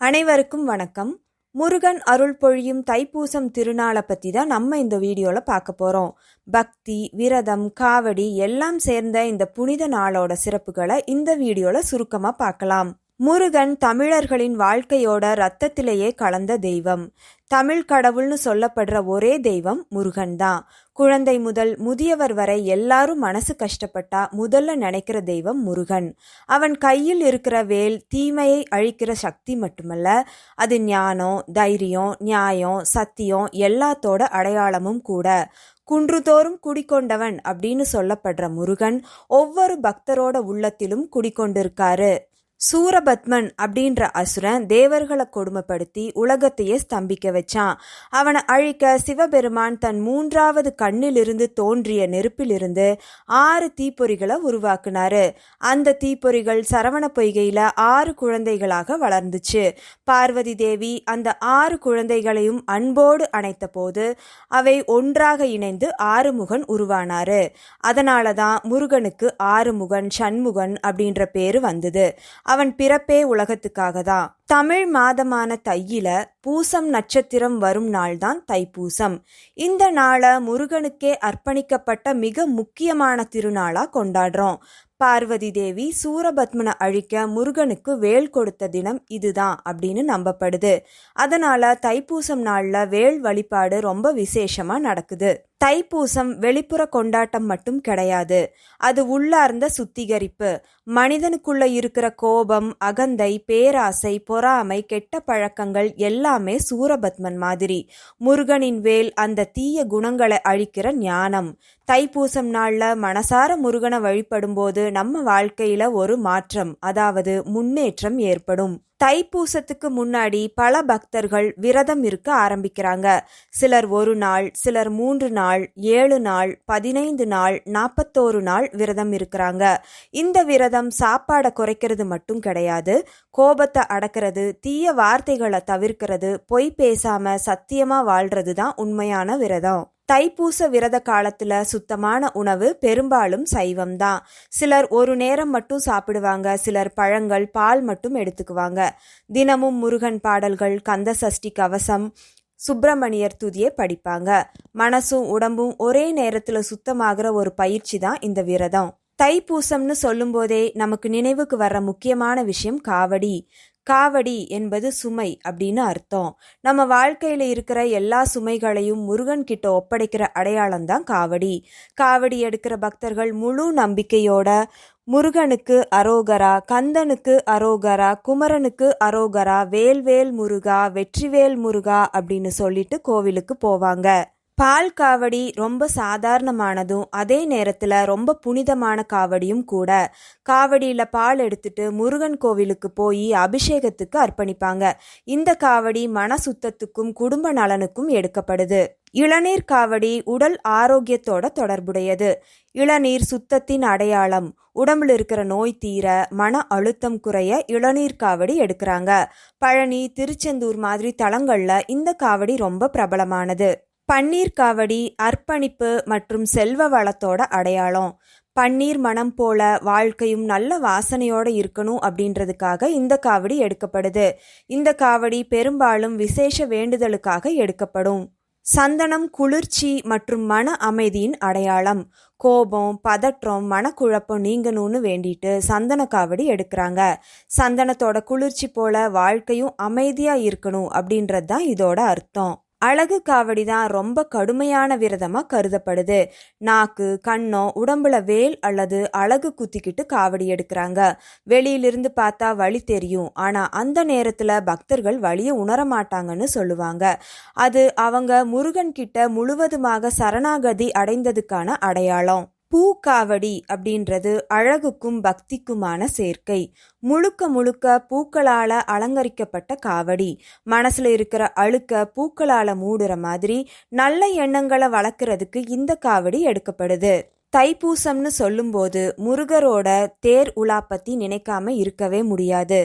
அனைவருக்கும் வணக்கம். முருகன் அருள் பொழியும் தைப்பூசம் திருநாளை பற்றி தான் நம்ம இந்த வீடியோவில் பார்க்க போகிறோம் பக்தி விரதம் காவடி எல்லாம் சேர்ந்த இந்த புனித நாளோட சிறப்புகளை இந்த வீடியோவில் சுருக்கமாக பார்க்கலாம். முருகன் தமிழர்களின் வாழ்க்கையோட ரத்தத்திலேயே கலந்த தெய்வம். தமிழ் கடவுள்னு சொல்லப்படுற ஒரே தெய்வம் முருகன் தான் குழந்தை முதல் முதியவர் வரை எல்லாரும் மனசு கஷ்டப்பட்டா முதல்ல நினைக்கிற தெய்வம் முருகன். அவன் கையில் இருக்கிற வேல் தீமையை அழிக்கிற சக்தி மட்டுமல்ல அது ஞானம் தைரியம் நியாயம் சத்தியம் எல்லாத்தோட அடையாளமும் கூட. குன்றுதோறும் குடிக்கொண்டவன் அப்படின்னு சொல்லப்படுற முருகன் ஒவ்வொரு பக்தரோட உள்ளத்திலும் குடிக்கொண்டிருக்காரு. சூரபத்மன் அப்படின்ற அசுரன் தேவர்களை கொடுமைப்படுத்தி உலகத்தையே ஸ்தம்பிக்க வச்சான். அவனை அழிக்க சிவபெருமான் தன் மூன்றாவது கண்ணிலிருந்து தோன்றிய நெருப்பிலிருந்து ஆறு தீப்பொறிகளை உருவாக்குனாரு. அந்த தீப்பொறிகள் சரவண பொய்கையில ஆறு குழந்தைகளாக வளர்ந்துச்சு. பார்வதி தேவி அந்த ஆறு குழந்தைகளையும் அன்போடு அணைத்த போது அவை ஒன்றாக இணைந்து ஆறுமுகன் உருவானாரு. அதனால தான் முருகனுக்கு ஆறுமுகன் சண்முகன் அப்படின்ற பேரு வந்தது. அவன் பிறப்பே உலகத்துக்காக தான் தமிழ் மாதமான தையில பூசம் நட்சத்திரம் வரும் நாள்தான் தைப்பூசம். இந்த நாளை முருகனுக்கே அர்ப்பணிக்கப்பட்ட மிக முக்கியமான திருநாளா கொண்டாடுறோம். பார்வதி தேவி சூரபத்மனை அழிக்க முருகனுக்கு வேல் கொடுத்த தினம் இதுதான் அப்படின்னு நம்பப்படுது. அதனால தைப்பூசம் நாளில் வேல் வழிபாடு ரொம்ப விசேஷமா நடக்குது. தைப்பூசம் வெளிப்புற கொண்டாட்டம் மட்டும் கிடையாது. அது உள்ளார்ந்த சுத்திகரிப்பு. மனிதனுக்குள்ள இருக்கிற கோபம் அகந்தை பேராசை பொறாமை கெட்ட பழக்கங்கள் எல்லாமே சூரபத்மன் மாதிரி. முருகனின் வேல் அந்த தீய குணங்களை அழிக்கிற ஞானம். தைப்பூசம் நாள்ல மனசார முருகனை வழிபடும்போது நம்ம வாழ்க்கையில ஒரு மாற்றம் அதாவது முன்னேற்றம் ஏற்படும். தைப்பூசத்துக்கு முன்னாடி பல பக்தர்கள் விரதம் இருக்க ஆரம்பிக்கிறாங்க. சிலர் ஒரு நாள் சிலர் மூன்று நாள் ஏழு நாள் பதினைந்து நாள் நாற்பத்தோரு நாள் விரதம் இருக்கிறாங்க. இந்த விரதம் சாப்பாடை குறைக்கிறது மட்டும் கிடையாது. கோபத்தை அடக்கிறது தீய வார்த்தைகளை தவிர்க்கிறது பொய் பேசாம சத்தியமா வாழ்றது தான் உண்மையான விரதம். தைப்பூச விரத காலத்துல சுத்தமான உணவு பெரும்பாலும் சைவம் தான் சிலர் ஒரு நேரம் மட்டும் சாப்பிடுவாங்க சிலர் பழங்கள் பால் மட்டும் எடுத்துக்குவாங்க. தினமும் முருகன் பாடல்கள் கந்த சஷ்டி கவசம் சுப்பிரமணியர் துதியை படிப்பாங்க. மனசும் உடம்பும் ஒரே நேரத்தில் சுத்தமாகிற ஒரு பயிற்சி தான் இந்த விரதம். தைப்பூசம்னு சொல்லும்போதே நமக்கு நினைவுக்கு வர்ற முக்கியமான விஷயம் காவடி. காவடி என்பது சுமை அப்படின்னு அர்த்தம். நம்ம வாழ்க்கையில இருக்கிற எல்லா சுமைகளையும் முருகன் கிட்ட ஒப்படைக்கிற அடையாளம் தான் காவடி. காவடி எடுக்கிற பக்தர்கள் முழு நம்பிக்கையோட முருகனுக்கு அரோகரா கந்தனுக்கு அரோகரா குமரனுக்கு அரோகரா வேல்வேல் முருகா வெற்றிவேல் முருகா அப்படின்னு சொல்லிட்டு கோவிலுக்கு போவாங்க. பால் காவடி ரொம்ப சாதாரணமானதும் அதே நேரத்தில் ரொம்ப புனிதமான காவடியும் கூட. காவடியில் பால் எடுத்துட்டு முருகன் கோவிலுக்கு போய் அபிஷேகத்துக்கு அர்ப்பணிப்பாங்க. இந்த காவடி மன சுத்தத்துக்கும் குடும்ப நலனுக்கும் எடுக்கப்படுது. இளநீர் காவடி உடல் ஆரோக்கியத்தோட தொடர்புடையது. இளநீர் சுத்தத்தின் அடையாளம் உடம்புல இருக்கிற நோய் தீர மன அழுத்தம் குறைய இளநீர் காவடி எடுக்கிறாங்க. பழனி திருச்செந்தூர் மாதிரி தலங்கள்ல இந்த காவடி ரொம்ப பிரபலமானது. பன்னீர் காவடி அர்ப்பணிப்பு மற்றும் செல்வ வளத்தோட அடையாளம். பன்னீர் மனம் போல வாழ்க்கையும் நல்ல வாசனையோட இருக்கணும் அப்படின்றதுக்காக இந்த காவடி எடுக்கப்படுது. இந்த காவடி பெரும்பாலும் விசேஷ வேண்டுதலுக்காக எடுக்கப்படும். சந்தனம் குளிர்ச்சி மற்றும் மன அமைதியின் அடையாளம். கோபம் பதற்றம் மனக்குழப்பம் நீங்கணும்னு வேண்டிட்டு சந்தன காவடி எடுக்கிறாங்க. சந்தனத்தோட குளிர்ச்சி போல வாழ்க்கையும் அமைதியா இருக்கணும் அப்படின்றது தான் இதோட அர்த்தம். அழகு காவடி தான் ரொம்ப கடுமையான விரதமாக கருதப்படுது. நாக்கு கண்ணோ உடம்புல வேல் அல்லது அழகு குத்திக்கிட்டு காவடி எடுக்கிறாங்க. வெளியிலிருந்து பார்த்தா வழி தெரியும். ஆனால் அந்த நேரத்தில் பக்தர்கள் வழியை உணர மாட்டாங்கன்னு சொல்லுவாங்க. அது அவங்க முருகன் கிட்ட முழுவதுமாக சரணாகதி அடைந்ததுக்கான அடையாளம். பூக்காவடி அப்படின்றது அழகுக்கும் பக்திக்குமான சேர்க்கை. முழுக்க முழுக்க பூக்களால அலங்கரிக்கப்பட்ட காவடி. மனசுல இருக்கிற அழுக்க பூக்களால மூடுற மாதிரி நல்ல எண்ணங்களை வளர்க்கறதுக்கு இந்த காவடி எடுக்கப்படுது. தைப்பூசம்னு சொல்லும்போது முருகரோட தேர் உலா பத்தி நினைக்காம இருக்கவே முடியாது.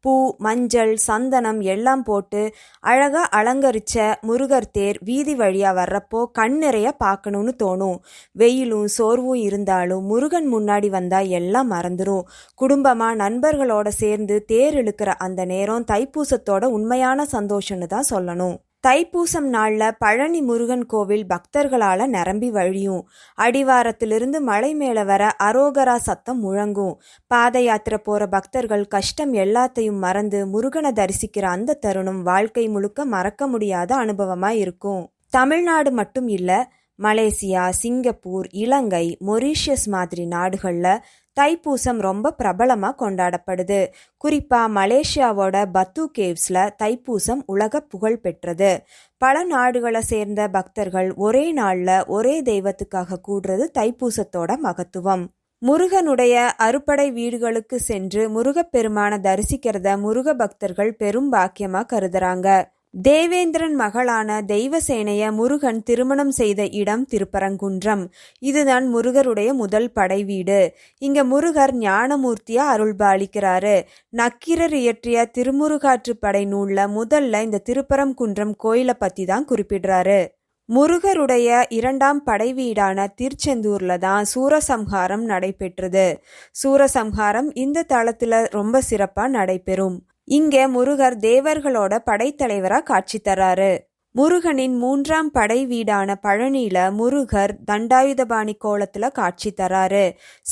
பூ மஞ்சள் சந்தனம் எல்லாம் போட்டு அழகா அலங்கரிச்ச முருகர் தேர் வீதி வழியா வர்றப்போ கண் நிறைய பார்க்கணும்னு தோணும். வெயிலும் சோர்வும் இருந்தாலும் முருகன் முன்னாடி வந்தா எல்லாம் மறந்துடும் குடும்பமா நண்பர்களோட சேர்ந்து தேர் இழுக்கிற அந்த நேரம் தைப்பூசத்தோட உண்மையான சந்தோஷம்னு தான் சொல்லணும். தைப்பூசம் நாளில் பழனி முருகன் கோவில் பக்தர்களால் நிரம்பி வழியும். அடிவாரத்திலிருந்து மலை மேலே வர அரோகரா சத்தம் முழங்கும். பாத யாத்திரை போகிற பக்தர்கள் கஷ்டம் எல்லாத்தையும் மறந்து முருகனை தரிசிக்கிற அந்த தருணம் வாழ்க்கை முழுக்க மறக்க முடியாத அனுபவமாக இருக்கும். தமிழ்நாடு மட்டும் இல்லை மலேசியா சிங்கப்பூர் இலங்கை மொரீஷியஸ் மாதிரி நாடுகளில் தைப்பூசம் ரொம்ப பிரபலமாக கொண்டாடப்படுது. குறிப்பாக மலேசியாவோட பத்து கேவ்ஸில் தைப்பூசம் உலக புகழ் பெற்றது. பல நாடுகளை சேர்ந்த பக்தர்கள் ஒரே நாளில் ஒரே தெய்வத்துக்காக கூடுறது தைப்பூசத்தோட மகத்துவம். முருகனுடைய அறுப்படை வீடுகளுக்கு சென்று முருகப்பெருமான தரிசிக்கிறத முருக பக்தர்கள் பெரும் பாக்கியமாக கருதுறாங்க. தேவேந்திரன் மகளான தெய்வசேனைய முருகன் திருமணம் செய்த இடம் திருப்பரங்குன்றம். இதுதான் முருகருடைய முதல் படை வீடு. இங்க முருகர் ஞானமூர்த்தியா அருள்பாலிக்கிறாரு. நக்கீரர் இயற்றிய திருமுருகாற்று படை நூல்ல முதல்ல இந்த திருப்பரங்குன்றம் கோயிலை பத்தி தான் குறிப்பிடுறாரு. முருகருடைய இரண்டாம் படை வீடான திருச்செந்தூர்ல தான் சூரசம்ஹாரம் நடைபெற்றது. சூரசம்ஹாரம் இந்த தளத்துல ரொம்ப சிறப்பா நடைபெறும். இங்க முருகர் தேவர்களோட படைத்தலைவரா காட்சி தராரு முருகனின் மூன்றாம் படை வீடான பழனியில முருகர் தண்டாயுதபாணி கோலத்துல காட்சி தராரு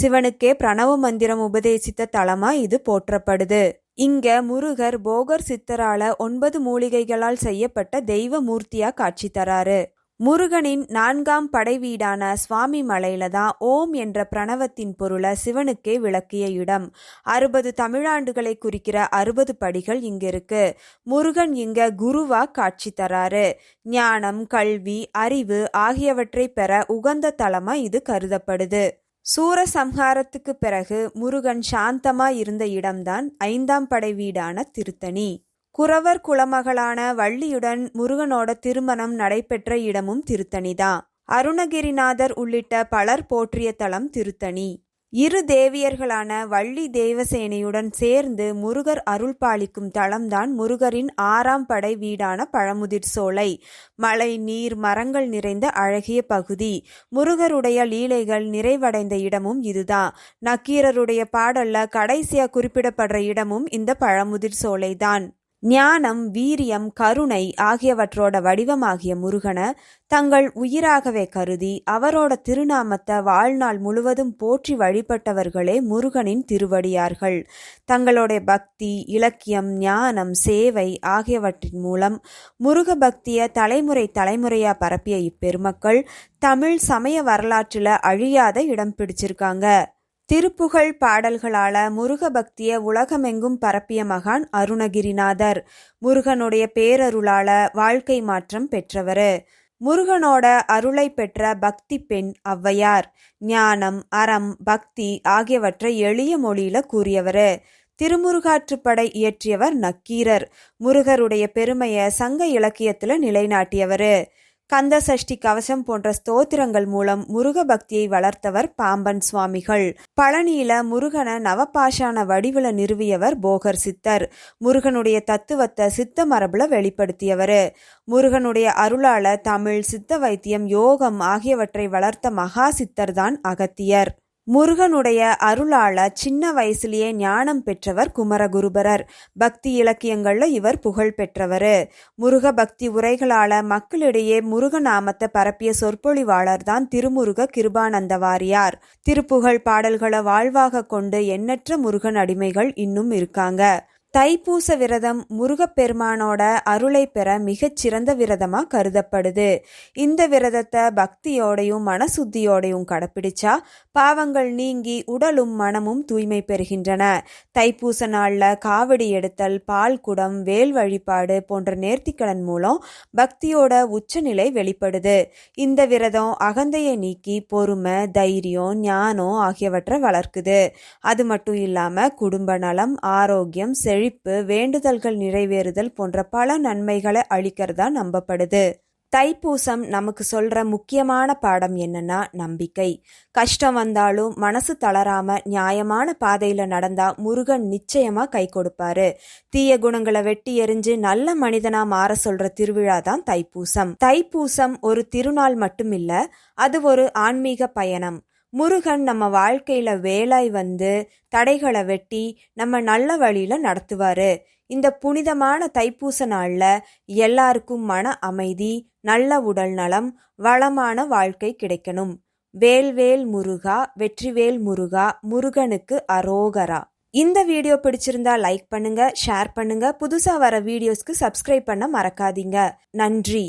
சிவனுக்கே பிரணவ மந்திரம் உபதேசித்த தலமா இது போற்றப்படுது. இங்க முருகர் போகர் சித்தரால ஒன்பது மூலிகைகளால் செய்யப்பட்ட தெய்வ மூர்த்தியா காட்சி தராரு முருகனின் நான்காம் படை வீடான சுவாமி மலையில தான் ஓம் என்ற பிரணவத்தின் பொருளை சிவனுக்கே விளக்கிய இடம். அறுபது தமிழாண்டுகளை குறிக்கிற அறுபது படிகள் இங்க இருக்கு. முருகன் இங்க குருவா காட்சி தராரு. ஞானம் கல்வி அறிவு ஆகியவற்றை பெற உகந்த தலமா இது கருதப்படுது. சூரசம்ஹாரத்துக்கு பிறகு முருகன் சாந்தமா இருந்த இடம்தான் ஐந்தாம் படை வீடான திருத்தணி. குறவர் குலமகளான வள்ளியுடன் முருகனோட திருமணம் நடைபெற்ற இடமும் திருத்தணிதான் அருணகிரிநாதர் உள்ளிட்ட பலர் போற்றிய தலம் திருத்தணி. இரு தேவியர்களான வள்ளி தேவசேனையுடன் சேர்ந்து முருகர் அருள் பாலிக்கும் தளம்தான் முருகரின் ஆறாம் படை வீடான பழமுதிர் சோலை. மழை நீர் மரங்கள் நிறைந்த அழகிய பகுதி. முருகருடைய லீலைகள் நிறைவடைந்த இடமும் இதுதான் நக்கீரருடைய பாடல்ல கடைசியா குறிப்பிடப்படுற இடமும் இந்த பழமுதிர் சோலைதான். ஞானம் வீரியம் கருணை ஆகியவற்றோட வடிவமாகிய முருகனை தங்கள் உயிராகவே கருதி அவரோட திருநாமத்தை வாழ்நாள் முழுவதும் போற்றி வழிபட்டவர்களே முருகனின் திருவடியார்கள். தங்களுடைய பக்தி இலக்கியம் ஞானம் சேவை ஆகியவற்றின் மூலம் முருக பக்தியை தலைமுறை தலைமுறையா பரப்பிய இப்பெருமக்கள் தமிழ் சமய வரலாற்றில் அழியாத இடம் பிடிச்சிருக்காங்க. திருப்புகழ் பாடல்களால முருக பக்திய உலகமெங்கும் பரப்பிய மகான் அருணகிரிநாதர். முருகனுடைய பேரருளால வாழ்க்கை மாற்றம் பெற்றவரு. முருகனோட அருளை பெற்ற பக்தி பெண் ஔவையார். ஞானம் அறம் பக்தி ஆகியவற்றை எளிய மொழியில கூறியவர். திருமுருகாற்றுப்படை இயற்றியவர் நக்கீரர். முருகருடைய பெருமையை சங்க இலக்கியத்தில் நிலைநாட்டியவர். கந்த சஷ்டி கவசம் போன்ற ஸ்தோத்திரங்கள் மூலம் முருக பக்தியை வளர்த்தவர் பாம்பன் சுவாமிகள். பழனியில முருகன நவபாஷான வடிவுல நிறுவியவர் போகர் சித்தர். முருகனுடைய தத்துவத்தை சித்த மரபுல வெளிப்படுத்தியவர். முருகனுடைய அருளால தமிழ் சித்த வைத்தியம் யோகம் ஆகியவற்றை வளர்த்த மகா சித்தர்தான் அகத்தியர். முருகனுடைய அருளால சின்ன வயசுலேயே ஞானம் பெற்றவர் குமரகுருபரர். பக்தி இலக்கியங்கள்ல இவர் புகழ் பெற்றவர். முருக பக்தி உரைகளால மக்களிடையே முருக நாமத்தை பரப்பிய சொற்பொழிவாளர் தான் திருமுருக கிருபானந்த வாரியார். திருப்புகழ் பாடல்களை வாழ்வாக கொண்டு எண்ணற்ற முருகன் அடிமைகள் இன்னும் இருக்காங்க. தைப்பூச விரதம் முருகப்பெருமானோட அருளை பெற மிகச் சிறந்த கருதப்படுது. இந்த விரதத்தை பக்தியோடையும் மனசுத்தியோடையும் கடைப்பிடிச்சா பாவங்கள் நீங்கி உடலும் மனமும் தூய்மை பெறுகின்றன. தைப்பூச நாளில் காவடி எடுத்தல் பால் குடம் வேல் வழிபாடு போன்ற நேர்த்திக்கடன் மூலம் பக்தியோட உச்சநிலை வெளிப்படுது. இந்த விரதம் அகந்தையை நீக்கி பொறுமை தைரியம் ஞானம் ஆகியவற்றை வளர்க்குது. அது மட்டும் இல்லாமல் குடும்ப நலம் ஆரோக்கியம் செழிப்பு வேண்டுதல்கள் நிறைவேறுதல் போன்ற பல நன்மைகளை அளிக்கிறதா நம்பப்படுது. தைப்பூசம் நமக்கு சொல்ற முக்கியமான பாடம் என்னன்னா நம்பிக்கை. கஷ்டம் வந்தாலும் மனசு தளராம நியாயமான பாதையில நடந்தா முருகன் நிச்சயமா கை கொடுப்பாரு. தீய குணங்களை வெட்டி எறிஞ்சு நல்ல மனிதனா மாற சொல்ற திருவிழா தான் தைப்பூசம். தைப்பூசம் ஒரு திருநாள் மட்டும் இல்ல அது ஒரு ஆன்மீக பயணம். முருகன் நம்ம வாழ்க்கையில வேலாய் வந்து தடைகளை வெட்டி நம்ம நல்ல வழியில நடத்துவாரு. இந்த புனிதமான தைப்பூச நாள்ல எல்லாருக்கும் மன அமைதி நல்ல உடல் நலம் வளமான வாழ்க்கை கிடைக்கணும். வேல்வேல் முருகா வெற்றிவேல் முருகா முருகனுக்கு அரோகரா. இந்த வீடியோ பிடிச்சிருந்தா லைக் பண்ணுங்க ஷேர் பண்ணுங்க. புதுசா வர வீடியோஸ்க்கு சப்ஸ்கிரைப் பண்ண மறக்காதீங்க. நன்றி.